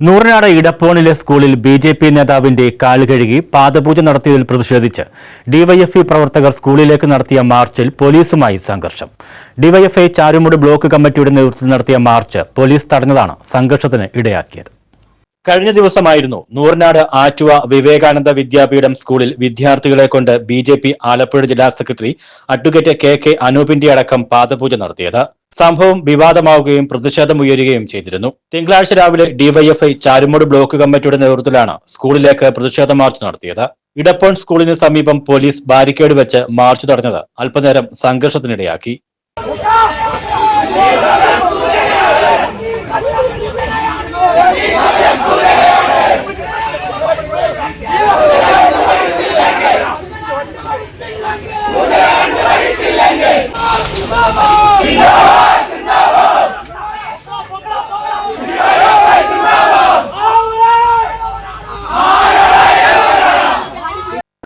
നൂറിനാട് ഇടപ്പോണിലെ സ്കൂളിൽ B J P നേതാവിന്റെ കാൽ കഴുകി പാദപൂജ നടത്തിയതിൽ പ്രതിഷേധിച്ച് ഡിവൈഎഫ്ഐ പ്രവർത്തകർ സ്കൂളിലേക്ക് നടത്തിയ മാർച്ചിൽ പോലീസുമായി സംഘർഷം. ഡിവൈഎഫ്ഐ ചാരുമുട് ബ്ലോക്ക് കമ്മിറ്റിയുടെ നേതൃത്വത്തിൽ നടത്തിയ മാർച്ച് പോലീസ് തടഞ്ഞതാണ് സംഘർഷത്തിന് ഇടയാക്കിയത്. കഴിഞ്ഞ ദിവസമായിരുന്നു നൂറിനാട് ആറ്റുവ വിവേകാനന്ദ വിദ്യാപീഠം സ്കൂളിൽ വിദ്യാർത്ഥികളെ കൊണ്ട് ബി ആലപ്പുഴ ജില്ലാ സെക്രട്ടറി അഡ്വക്കേറ്റ് കെ കെ അനൂപിന്റെ അടക്കം പാദപൂജ നടത്തിയത്. സംഭവം വിവാദമാവുകയും പ്രതിഷേധം ഉയരുകയും ചെയ്തിരുന്നു. തിങ്കളാഴ്ച രാവിലെ ഡിവൈഎഫ്ഐ ചാരുമൂട് ബ്ലോക്ക് കമ്മിറ്റിയുടെ നേതൃത്വത്തിലാണ് സ്കൂളിലേക്ക് പ്രതിഷേധ മാർച്ച് നടത്തിയത്. ഇടപ്പോൺ സ്കൂളിന് സമീപം പോലീസ് ബാരിക്കേഡ് വെച്ച് മാർച്ച് തടഞ്ഞത് അല്പനേരം സംഘർഷത്തിനിടയാക്കി.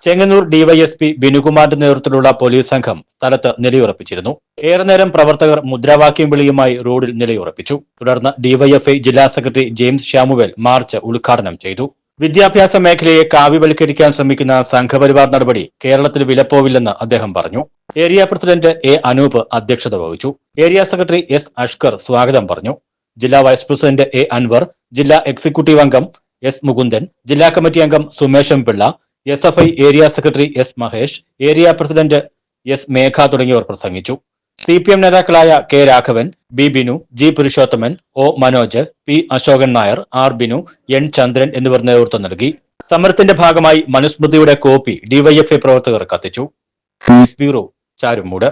ചെങ്ങന്നൂർ ഡിവൈഎസ്പി ബിനുകുമാറിന്റെ നേതൃത്വത്തിലുള്ള പോലീസ് സംഘം സ്ഥലത്ത് നിലയുറപ്പിച്ചിരുന്നു. ഏറെ നേരം പ്രവർത്തകർ മുദ്രാവാക്യം വിളിയുമായി റോഡിൽ നിലയുറപ്പിച്ചു. തുടർന്ന് ഡിവൈഎഫ്ഐ ജില്ലാ സെക്രട്ടറി ജെയിംസ് ശ്യാമുവേൽ മാർച്ച് ഉദ്ഘാടനം ചെയ്തു. വിദ്യാഭ്യാസ മേഖലയെ കാവ്യവൽക്കരിക്കാൻ ശ്രമിക്കുന്ന സംഘപരിവാർ നടപടി കേരളത്തിൽ വിലപ്പോവില്ലെന്ന് അദ്ദേഹം പറഞ്ഞു. ഏരിയ പ്രസിഡന്റ് എ അനൂപ് അധ്യക്ഷത വഹിച്ചു. ഏരിയ സെക്രട്ടറി എസ് അഷ്കർ സ്വാഗതം പറഞ്ഞു. ജില്ലാ വൈസ് പ്രസിഡന്റ് എ അൻവർ ജില്ലാ എക്സിക്യൂട്ടീവ് അംഗം എസ് മുകുന്ദൻ ജില്ലാ കമ്മിറ്റി അംഗം സുമേഷം Pillai S F I area secretary S Mahesh area president S Megha തുടങ്ങിയവർ പ്രസംഗിച്ചു. സി പി എം നേതാക്കളായ K Raghavan B Binu G Purushothaman O Manoj P Ashokan Nair R Binu N Chandran എന്നിവർ നേതൃത്വം നൽകി. സമരത്തിന്റെ ഭാഗമായി മനുസ്മൃതിയുടെ copy DYFI പ്രവർത്തകർ കത്തിച്ചു. ബ്യൂറോ ചാരുമൂട്.